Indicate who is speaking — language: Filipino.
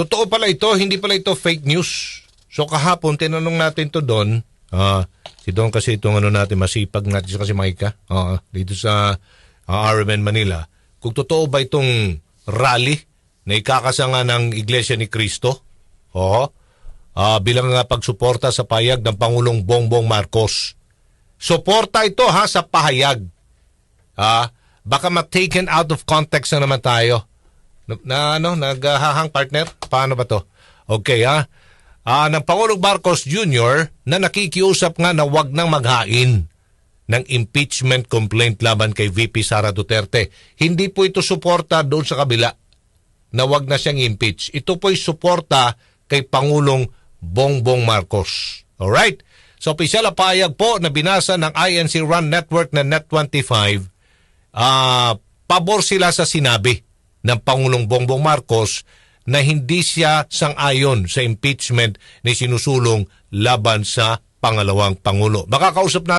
Speaker 1: totoo pala ito, hindi pala ito fake news. So kahapon, tinanong natin to Don. Ah, si Don kasi itong ano natin, masipag natin kasi Maika. ah, dito sa ah, RMN Manila. Kung totoo ba itong rally na ikakasanga ng Iglesia ni Cristo? Oo. Ah, bilang nga pagsuporta sa payag ng Pangulong Bongbong Marcos. Suporta ito ha sa pahayag. Ah, baka ma-taken out of context na naman tayo. Na, na ano, naghahang partner? Paano ba to? Okay ha. Ah, ng Pangulong Marcos Jr. na nakikiusap nga na wag nang maghain ng impeachment complaint laban kay VP Sara Duterte. Hindi po ito suporta doon sa kabila na wag na siyang impeach. Ito po'y suporta kay Pangulong Bongbong Marcos. Alright? So, opisyal na payag po na binasa ng INC Run Network na Net25, ah pabor sila sa sinabi ng Pangulong Bongbong Marcos na hindi siya sang-ayon sa impeachment ni sinusulong laban sa pangalawang Pangulo. Makakausap natin